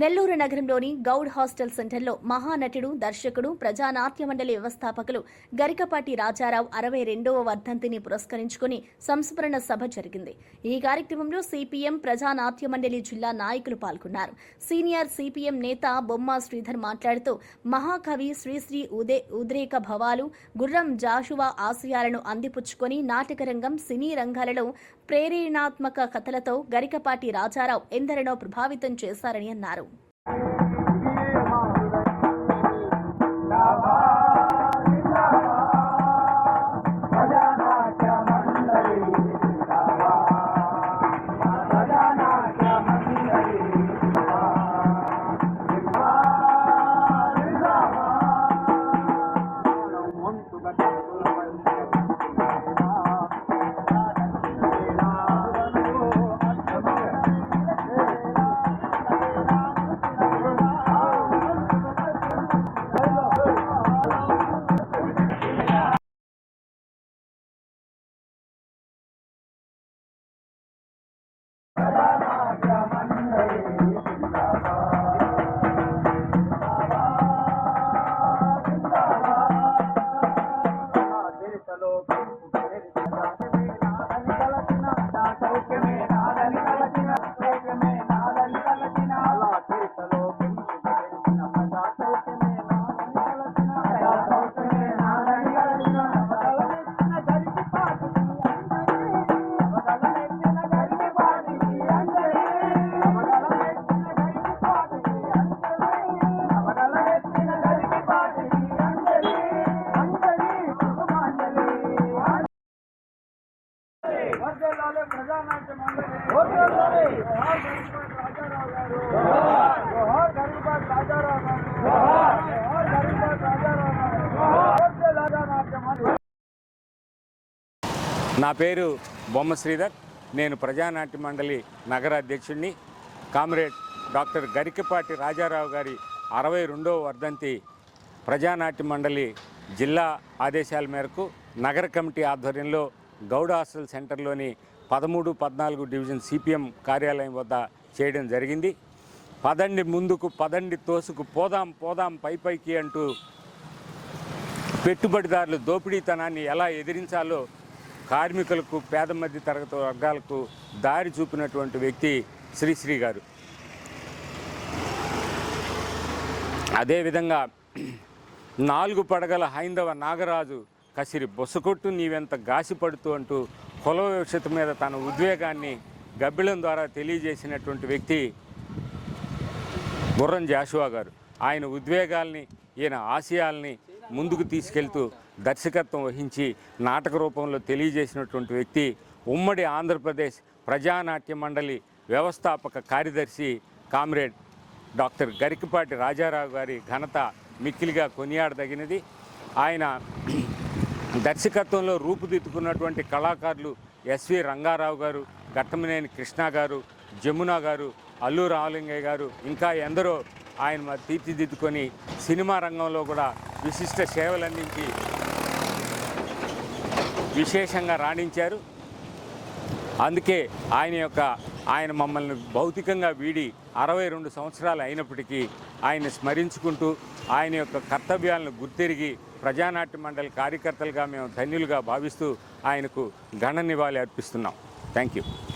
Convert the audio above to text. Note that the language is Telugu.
నెల్లూరు నగరంలోని గౌడ్ హాస్టల్ సెంటర్లో మహానటుడు దర్శకుడు ప్రజానాట్య మండలి వ్యవస్థాపకులు గరికపాటి రాజారావు అరవై రెండవ వర్ధంతిని పురస్కరించుకుని సంస్మరణ సభ జరిగింది. ఈ కార్యక్రమంలో సిపిఎం ప్రజానాట్య మండలి జిల్లా నాయకులు పాల్గొన్నారు. సీనియర్ సిపిఎం నేత బొమ్మ శ్రీధర్ మాట్లాడుతూ మహాకవి శ్రీశ్రీ ఉదే ఉద్రేక భవాలు గుర్రం జాషువా ఆశయాలను అందిపుచ్చుకొని నాటకరంగం సినీ రంగాలలో ప్రేరణాత్మక కథలతో గరికపాటి రాజారావు ఎందరినో ప్రభావితం చేశారని అన్నారు. Baba. ప్రజానాట్య మండలి. గరీబాద్ రాజారావు గారు. గరీబాద్ రాజారావు గారు. మండలి. నా పేరు బొమ్మ శ్రీధర్ నేను ప్రజానాట్య మండలి నగర అధ్యక్షుడిని కామ్రేడ్ డాక్టర్ గరికపాటి రాజారావు గారి అరవై రెండవ వర్ధంతి ప్రజానాట్య మండలి జిల్లా ఆదేశాల మేరకు నగర కమిటీ ఆధ్వర్యంలో గౌడ హాస్టల్ సెంటర్లోని పదమూడు పద్నాలుగు డివిజన్ సిపిఎం కార్యాలయం వద్ద చేయడం జరిగింది. పదండి ముందుకు పదండి తోసుకు పోదాం పోదాం పై పైకి అంటూ పెట్టుబడిదారులు దోపిడీతనాన్ని ఎలా ఎదిరించాలో కార్మికులకు పేద మధ్య తరగతి వర్గాలకు దారి చూపినటువంటి వ్యక్తి శ్రీశ్రీ గారు. అదేవిధంగా నాలుగు పడగల హైందవ నాగరాజు కసిరి బొసకొట్టు నీవెంత గాసిపడుతూ అంటూ కుల భవిష్యత్తు మీద తన ఉద్వేగాన్ని గబ్బిళం ద్వారా తెలియజేసినటువంటి వ్యక్తి బుర్రం జాషువా గారు. ఆయన ఉద్వేగాల్ని ఈయన ఆశయాల్ని ముందుకు తీసుకెళ్తూ దర్శకత్వం వహించి నాటక రూపంలో తెలియజేసినటువంటి వ్యక్తి ఉమ్మడి ఆంధ్రప్రదేశ్ ప్రజానాట్య మండలి వ్యవస్థాపక కార్యదర్శి కామ్రేడ్ డాక్టర్ గరికపాటి రాజారావు గారి ఘనత మిక్కిలిగా కొనియాడదగినది. ఆయన దర్శకత్వంలో రూపుదిద్దుకున్నటువంటి కళాకారులు ఎస్వి రంగారావు గారు ఘట్టమనేని కృష్ణ గారు జమున గారు అల్లు రామలింగయ్య గారు ఇంకా ఎందరో ఆయన తీర్చిదిద్దుకొని సినిమా రంగంలో కూడా విశిష్ట సేవలు అందించి విశేషంగా రాణించారు. అందుకే ఆయన యొక్క ఆయన మమ్మల్ని భౌతికంగా వీడి అరవై రెండు సంవత్సరాలు అయినప్పటికీ ఆయన స్మరించుకుంటూ ఆయన యొక్క కర్తవ్యాలను గుర్తెరిగి ప్రజానాట్య మండలి కార్యకర్తలుగా మేము ధన్యులుగా భావిస్తూ ఆయనకు ఘన నివాళి అర్పిస్తున్నాం. Thank you